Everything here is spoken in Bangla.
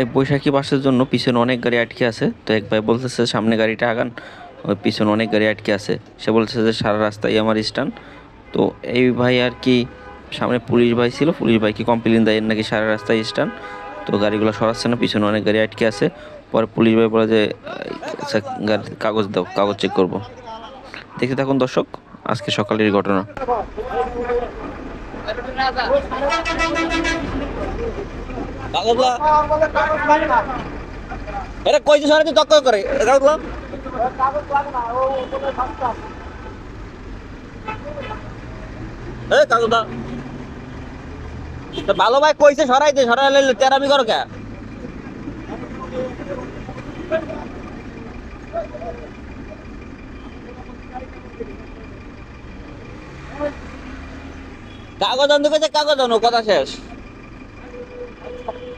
এই বৈশাখী বাসের জন্য পিছনে অনেক গাড়ি আটকে আছে। তো এক ভাই বলতেছে, সামনে গাড়িটা আগান। ওই পিছনে অনেক গাড়ি আটকে আছে। সে বলছে যে, সারা রাস্তায় আমার স্ট্যান্ড। তো এই ভাই আর কি, সামনে পুলিশ ভাই ছিল। পুলিশ ভাইকে কমপ্লেন দেয় নাকি সারা রাস্তায় স্ট্যান্ড? তো গাড়িগুলো সরাচ্ছে না, পিছনে অনেক গাড়ি আটকে আছে। পরে পুলিশ ভাই বলে যে আচ্ছা কাগজ দাও, কাগজ চেক করব। দেখতে থাকুন দর্শক, আজকে সকালের ঘটনা। এটা কইছে সরাতে তক্ক করে? ভালো ভাই কইছে সরাই দে সরাইলে তেরামি করো কে? কাগজ আনতে কাগজ আনো, কথা শেষ।